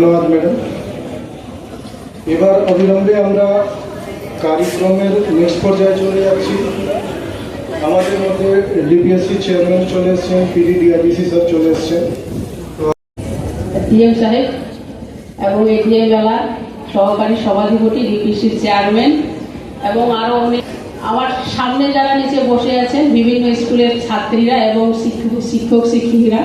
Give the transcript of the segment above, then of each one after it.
ধন্যবাদ, ম্যাডাম। এবার অবিলম্বে আমরা কার্যক্রমের নেক্সট পর্যায়ে চলে যাচ্ছি। আমাদের মধ্যে ডিপিএসসি চেয়ারম্যান চলে এসছেন, পিডি স্যার চলে এসছেন। সাহেব এবং মেলার সহকারী সভাধিপতি ডিপিসির চেয়ারম্যান এবং আরও অনেক আমার সামনে যারা নিচে বসে আছেন, বিভিন্ন স্কুলের ছাত্রীরা এবং শিক্ষক শিক্ষক শিক্ষিকা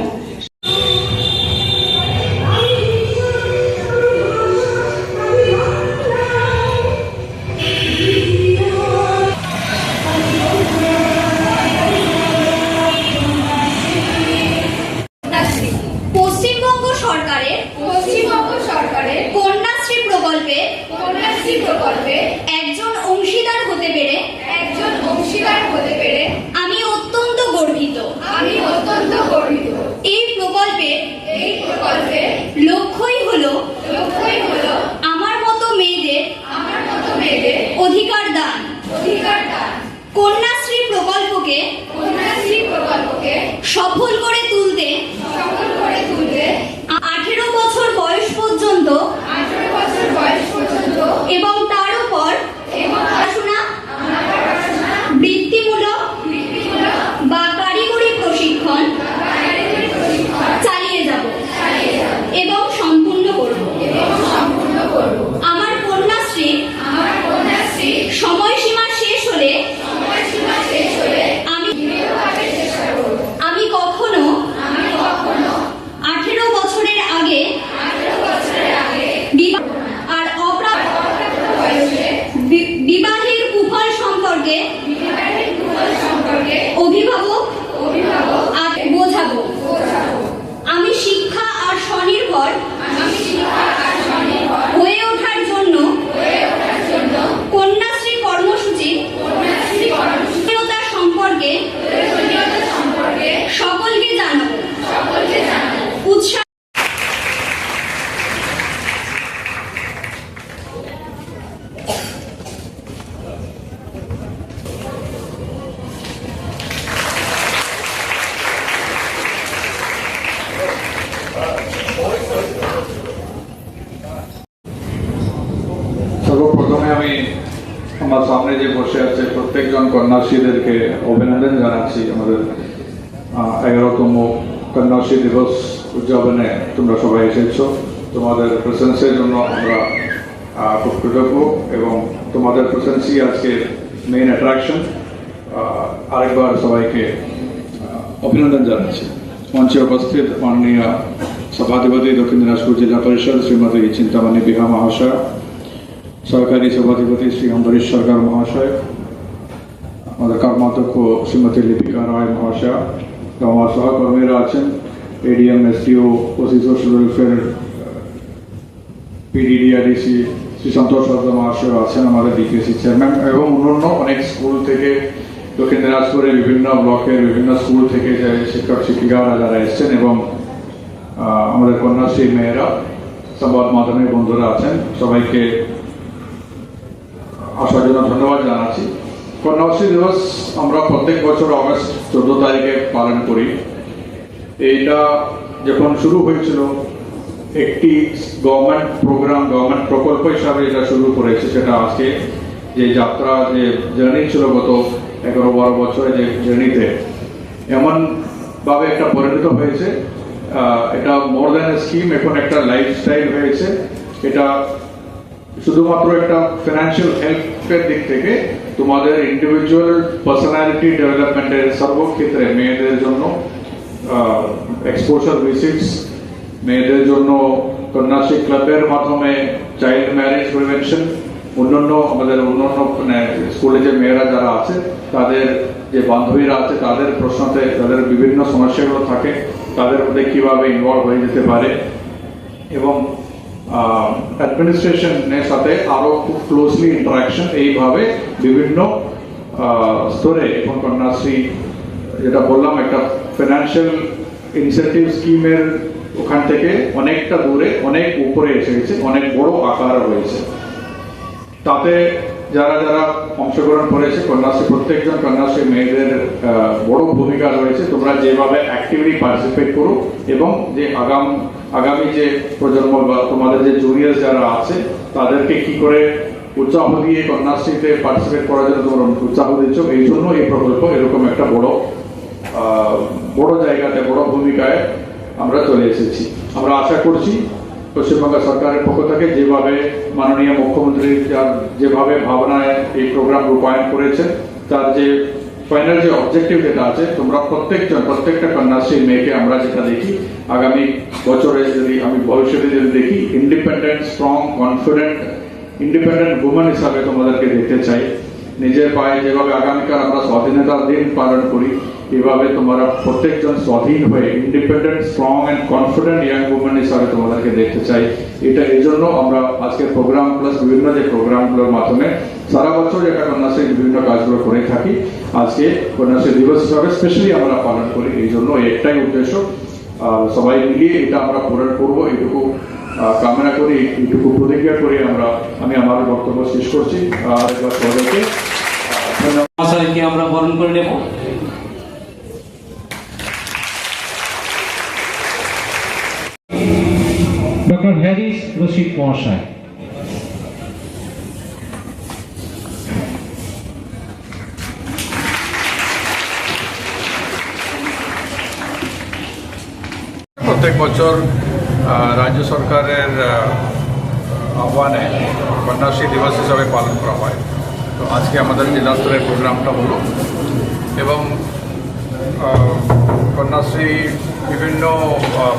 প্রকল্পে একজন অংশীদার হতে পেরে একজন অংশীদার হতে পেরে আমি অত্যন্ত গর্বিত আমি অত্যন্ত গর্বিত এই প্রকল্পে এই প্রকল্পে লক্ষ্যই হলো লক্ষ্যই হলো আমার মতো মেয়েদের আমার মতো মেয়েদের অধিকার দান অধিকার দান কন্যাশ্রী প্রকল্পকে কন্যাশ্রী প্রকল্পকে সফল করে তুলতে সফল করে তুলতে আঠেরো বছর বয়স পর্যন্ত আঠারো বছর বয়স পর্যন্ত এবং তার উপর এবং পড়াশোনা আমার পড়াশোনা বৃত্তিমূলক বৃত্তিমূলক বা কারিগরি প্রশিক্ষণ বা কারিগরি প্রশিক্ষণ চালিয়ে যাব চালিয়ে যাব এবং সম্পূর্ণ করব এবং সম্পূর্ণ করব আমার কন্যাশ্রী আমার কন্যাশ্রী সময়সীমা শেষ হলে সময়সীমা শেষ হলে আমি দৃঢ়ভাবে চেষ্টা করব আমি কখনো আমি কখনো আঠেরো বছরের আগে আঠারো বছরের আগে বিবাহ আর অপ্রাপ্ত অপ্রাপ্ত বয়সে বি- বিবাহের কুফল সম্পর্কে বিবাহের কুফল সম্পর্কে অভিভাবক অভিভাবক আর বোঝাবো বোঝাবো আমি শিক্ষা আর স্বনির্ভর আমি শিক্ষা আর স্বনির্ভর হয়ে ওঠার জন্য হয়ে ওঠার জন্য কন্যাশ্রী কর্মসূচি কন্যাশ্রী কর্মসূচি প্রয়োজনীয়তা সম্পর্কে প্রয়োজনীয়তা সম্পর্কে সকলকে জানাব সকলকে জানাব উৎসাহ সর্বপ্রথমে আমি আমার সামনে যে বসে আছে প্রত্যেকজন কন্যাশ্রীদেরকে অভিনন্দন জানাচ্ছি। আমাদের এগারোতম কন্যাশ্রী দিবস উদযাপনে তোমরা সবাই এসেছ। তোমাদের প্রেসেন্সের জন্য আমরা খুব কৃতজ্ঞ এবং তোমাদের প্রেসেন্সই আজকে মেইন অ্যাট্রাকশন আরেকবার সবাইকে অভিনন্দন জানাচ্ছি। মঞ্চে উপস্থিত মাননীয় সভাধিপতি দক্ষিণ দিনাজপুর জেলা পরিষদ শ্রীমতী চিন্তামণি বিহা মহাশয় সরকারি সভাধিপতি শ্রী অম্বরীশ সরকার মহাশয়, আমাদের কর্মাধ্যক্ষ শ্রীমতী লিপিকা রায় মহাশয়, এবং আমার সহকর্মীরা আছেন ADM SDO OC social welfare PDDRDC Shri Santosh Sardar মহাশয় আছেন, আমাদের ডিপিএসসি চেয়ারম্যান এবং অন্যান্য অনেক স্কুল থেকে দক্ষিণ দিনাজপুরের বিভিন্ন ব্লকের বিভিন্ন স্কুল থেকে যে শিক্ষক, শিক্ষিকারা যারা এসছেন, এবং আমাদের কন্যাশ্রী মেয়েরা, সংবাদ মাধ্যমের বন্ধুরা আছেন, সবাইকে জন্য ধন্যবাদ জানাচ্ছি। কন্যাশ্রী দিবস আমরা প্রত্যেক বছর অগস্ট চোদ্দ তারিখে পালন করি। এইটা যখন শুরু হয়েছিল, একটি গভর্নমেন্ট প্রোগ্রাম গভর্নমেন্ট প্রকল্প হিসাবে এটা শুরু করেছে সেটা আজকে যে যাত্রা, যে জার্নি ছিল গত এগারো বারো বছরে যে জার্নিতে এমন ভাবে একটা পরিণত হয়েছে এটা মোর দ্যান স্কিম এখন একটা লাইফস্টাইল হয়েছে। এটা শুধুমাত্র একটা ফিনান্সিয়াল হেল্পের দিক থেকে তোমাদের ইন্ডিভিজুয়াল পার্সোনালিটি ডেভেলপমেন্টের সর্বক্ষেত্রে মেয়েদের জন্য এক্সপোজার ভিজিটস মেয়েদের জন্য কন্যাশ্রী ক্লাবের মাধ্যমে চাইল্ড ম্যারেজ প্রিভেনশন অন্যান্য আমাদের অন্যান্য মানে স্কুলে যে মেয়েরা যারা আছে, তাদের যে বান্ধবীরা আছে, তাদের প্রশ্নতে তাদের বিভিন্ন সমস্যাগুলো থাকে, তাদের মধ্যে কীভাবে ইনভলভ হয়ে যেতে পারে এবং অ্যাডমিনিস্ট্রেশনের সাথে আরও খুব ক্লোজলি ইন্টারাকশন এইভাবে বিভিন্ন স্তরে, এখন কন্যাশ্রী যেটা বললাম, একটা ফিনান্সিয়াল ইনসেন্টিভ স্কিমের ওখান থেকে অনেকটা দূরে, অনেক উপরে এসে গেছে, অনেক বড় আকার হয়েছে। তাতে যারা যারা অংশগ্রহণ করেছে কন্যাশ্রী প্রত্যেকজন কন্যাশ্রী মেয়েদের বড় ভূমিকা রয়েছে। তোমরা যেভাবে অ্যাক্টিভলি পার্টিসিপেট করো এবং যে আগাম আগামী যে প্রজন্ম বা তোমাদের যে জুনিয়র যারা আছে, তাদেরকে কি করে উৎসাহ দিয়ে কন্যাশ্রীতে পার্টিসিপেট করার জন্য তোমরা উৎসাহ দিচ্ছ? এই জন্য এই প্রকল্প এরকম একটা বড় বড় জায়গাতে, বড় ভূমিকায় আমরা চলে এসেছি। আমরা আশা করছি পশ্চিমবঙ্গ সরকারের পক্ষ থেকে যেভাবে মাননীয় মুখ্যমন্ত্রী যেভাবে ভাবনায় এই প্রোগ্রাম রূপায়ণ করেছেন, তার যে ফাইনাল যে অবজেক্টিভ যেটা আছে, তোমরা প্রত্যেকজন, প্রত্যেকটা কন্যাশ্রী মেয়েকে আমরা যেটা দেখি, আগামী বছরে যদি আমি ভবিষ্যতে যদি দেখি independent strong confident independent women হিসাবে তোমাদেরকে দেখতে চাই। নিজের পায়ে যেভাবে আগামীকাল আমরা স্বাধীনতার দিন পালন করি, এভাবে তোমরা প্রত্যেকজন স্বাধীন হয়ে independent strong and confident young women হিসাবে তোমাদেরকে দেখতে চাই। এটা এই জন্য আমরা আজকের প্রোগ্রাম প্লাস বিভিন্ন যে প্রোগ্রামগুলোর মাধ্যমে সারা বছর এটা কন্যাশ্রী বিভিন্ন কাজগুলো করে থাকি। আজকে কন্যাশ্রী দিবস হিসাবে স্পেশালি আমরা পালন করি। এই জন্য একটাই উদ্দেশ্য। আহ, সবাই মিলিয়ে এটা আমরা পূরণ করব। এইটুকু আহ, কামনা করি এইটুকু প্রতিজ্ঞা করে আমরা। আমি আমার বক্তব্য শেষ করছি। আর একবার সবাইকে মহাশয়কে আমরা বরণ করে নেব। ডক্টর হ্যারিস রশিদ মহাশয়। প্রত্যেক বছর রাজ্য সরকারের আহ্বানে কন্যাশ্রী দিবস হিসাবে পালন করা হয়। তো আজকে আমাদের জেলা স্তরের প্রোগ্রামটা হলো এবং কন্যাশ্রী বিভিন্ন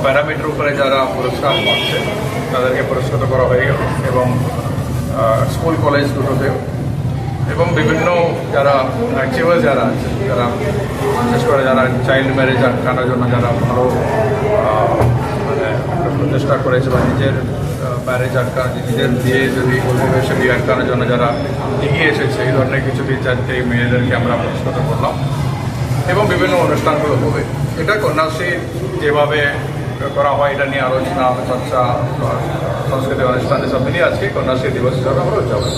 প্যারামিটার উপরে যারা পুরস্কার পাচ্ছে, তাদেরকে পুরস্কৃত করা হয়ে গেল এবং স্কুল, কলেজ দুটোতেও এবং বিভিন্ন যারা অ্যাচিভার যারা আছে, যারা বিশেষ করে যারা চাইল্ড ম্যারেজ আটকানোর জন্য যারা ভালো মানে প্রচেষ্টা করেছে বা নিজের ম্যারেজ আটকানো নিজের বিয়ে যদি অভিবেশে বিয়ে আটকানোর জন্য যারা এগিয়ে এসেছে, এই ধরনের কিছু টিচারকে মেয়েদেরকে আমরা পুরস্কৃত করলাম। এবং বিভিন্ন অনুষ্ঠানগুলো হবে। এটা কন্যাশ্রী যেভাবে করা হয়, এটা নিয়ে আলোচনা, চর্চা বা সাংস্কৃতিক অনুষ্ঠান, এসব নিয়ে আজকে কন্যাশ্রী দিবস হিসাবে আমরা উদযাপন